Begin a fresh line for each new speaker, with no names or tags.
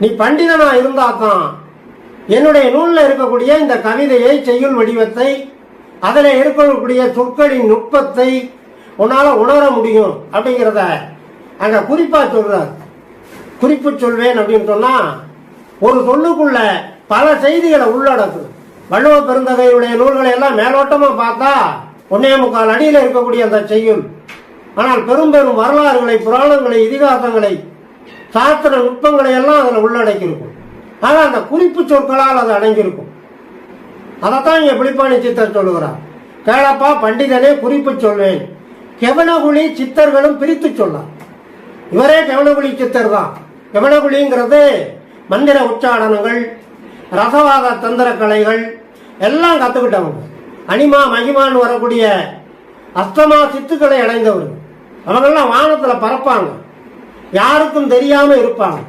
நீ பண்டிதனா இருந்தா தான் என்னுடைய நூலில் இருக்கக்கூடிய இந்த கவிதையை செய்யுள் வடிவத்தை அதில் இருக்கக்கூடிய சொற்களின் நுட்பத்தை உன்னால உணர முடியும் அப்படிங்கிறத அங்க குறிப்பா சொல்றார். குறிப்பு சொல்வேன் அப்படின்னு சொன்னா ஒரு சொல்லுக்குள்ள பல செய்திகளை உள்ளடக்கும் வள்ளுவ பெருந்தகையுடைய நூல்களை எல்லாம் மேலோட்டமா பார்த்தா ஒன்னே முக்கால் அடியில் இருக்கக்கூடிய அந்த செய்யுள். ஆனால் பெரும் பெரும் வரலாறுகளை புராணங்களை இதிகாசங்களை சாஸ்திர நுட்பங்களை எல்லாம் அதில் உள்ளடக்கியிருக்கும். ஆனால் அந்த குறிப்பு சொற்களால் அது அடங்கியிருக்கும். அதைத்தான் இங்கே பிடிப்பாணி சித்தர் சொல்லுகிறார். கேளப்பா பண்டிதனே குறிப்பு சொல்வேன். கெவனகுழி சித்தர்களும் பிரித்து சொன்னார் இவரே கெவனகுழி சித்தர் தான். கெவனகுழிங்கிறது மந்திர உச்சாடனங்கள் ரசவாத தந்திர கலைகள் எல்லாம் கற்றுக்கிட்டவங்க அனிமா மகிமான்னு வரக்கூடிய அஸ்தமா சித்துக்களை அடைந்தவர்கள் அவங்கெல்லாம் வானத்தில் பறப்பாங்க. யாருக்கும் தெரியாம இருப்பாங்க